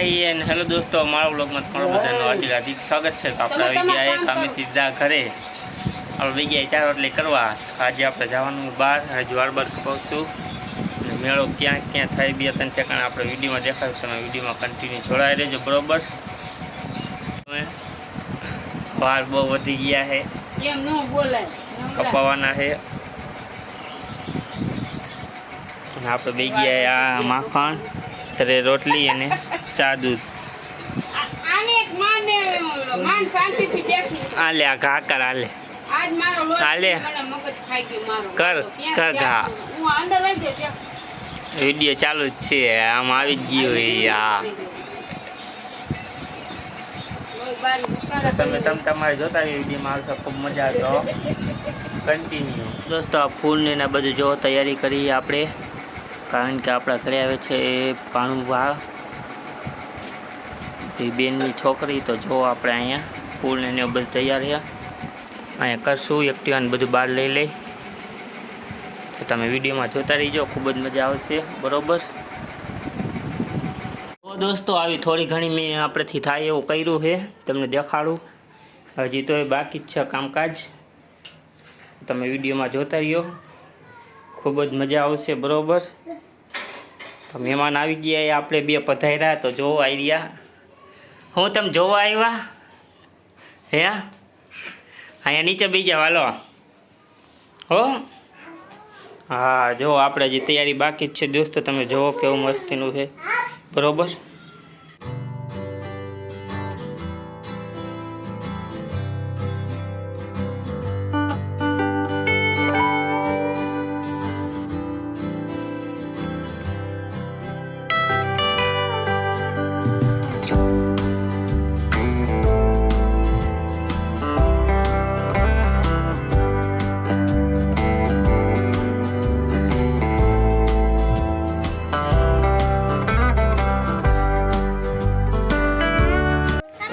Hi and hello દોસ્તો મારા બ્લોગમાં તમારું બધાનું હાર્દિક હાર્દિક સ્વાગત છે. તો આપણે આવી ગયા એક અમે સીધા ઘરે. આપણે વહી ગયા ચાર એટલે કરવા. આજે આપણે જવાનું બહાર હજુ વાર બાર કપાવશું અને મેળો ક્યાં ક્યાં થાય બે ત્રણ ઠેકાણે આપણે વિડીયોમાં દેખાડશું. તમે વિડીયોમાં કન્ટિન્યુ જોડાઈ રહેજો બરોબર? બહાર બહુ વધી ગયા છે. કપાવાના છે. અને આપણે બે ગયા આ માખણ. તરે રોટલી અને ચા દૂધ. આ- આને એક માન ને માન શાંતિથી બેઠી છે. આ ઘા કર આલે. લે આજ મારો લોટ હાલે. મને મગજ ખાઈ ગયું મારું. કર, કર ઘા. હું અંદર વહી ગયો ત્યાં. વીડિયો ચાલુ જ છે આમ આવી જ ગયું ઉકાળા તમે તમ તમે તમારે જોતા રહ્યો વિડીયોમાં આવશો ખૂબ મજા આવતો કન્ટિન્યુ દોસ્તો આ ફૂલને ને બધું જો તૈયારી કરી આપણે. કારણ કે આપણા ઘરે આવે છે એ એ બેનની છોકરી, તો જો આપણે અહીંયા ફૂલ ને બધું તૈયાર રહ્યા અહીંયા કરશું એક્ટિવાને બધું બહાર લઈ લઈ. તો તમે વિડીયોમાં જોતા રહીજો, ખૂબ જ મજા આવશે, બરોબર? તો દોસ્તો, આવી થોડી ઘણી મેં આપણેથી થાય એવું કર્યું છે, તમને દેખાડું. હજી તો એ બાકી જ છે કામકાજ. તમે વિડીયોમાં જોતા રહ્યો. ખૂબ જ મજા આવશે, બરોબર? મહેમાન આવી ગયા એ આપણે બે પધાર્યા, તો જોવો આઈડિયા. હું તમે જોવા આવ્યા? હે? અહીંયા નીચે બીજા વાલો હો? હા, જો આપણે જે તૈયારી બાકી જ છે, દોસ્તો, તમે જોવો કેવું મસ્તીનું છે. બરોબર?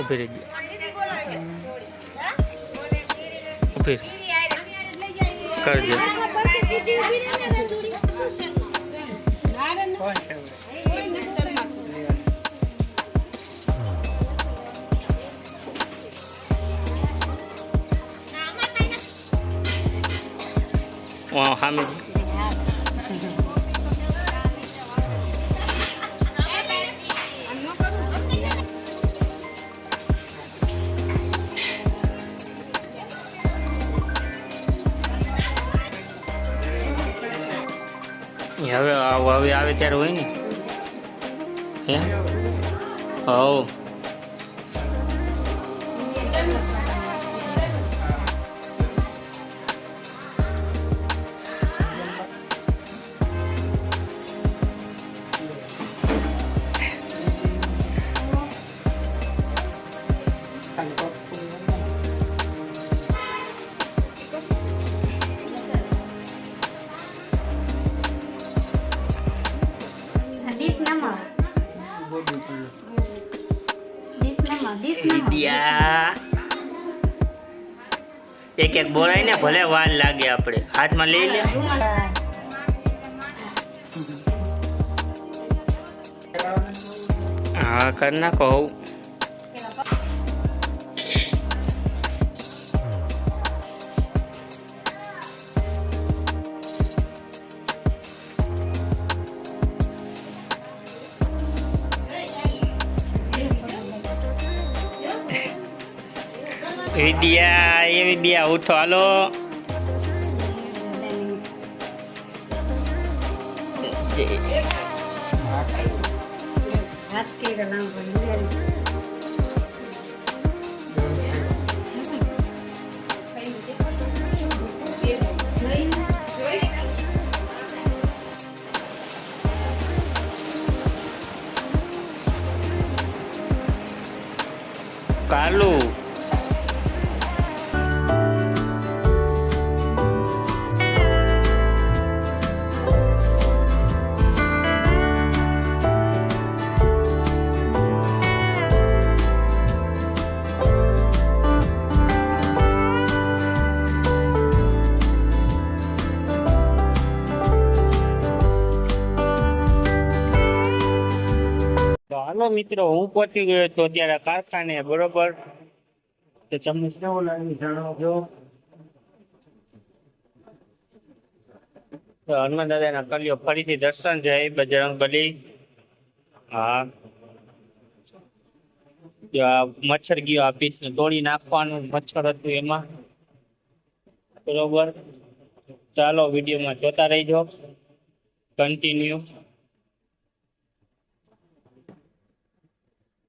ઊભી રહેજો ઊભી રહે. કરજો. વાહ સામે એ હવે હવે આવે ત્યારે હોય ને. હે? હવ. This એક એક બોરાય ને ભલે વાર લાગે આપણે. હાથમાં લઈ લે. હા, કર નાખો. હવ વિદ્યા એ વિદ્યા ઉઠો હાલો. હાથ તો હાલો મિત્રો, હું પહોંચી ગયો તો અત્યારે કારખાને, બરોબર? તો તમને કેવું લાગ્યું જણાવજો તો હનુમાન દાદા ના કલ્યો ફરીથી દર્શન જાય બજરંગ બલી હા મચ્છર ગયો આ પીસ ને તોડી નાખવાનું, મચ્છર હતું એમાં. બરોબર? ચાલો વિડીયોમાં જોતા રહીજો. કન્ટિન્યુ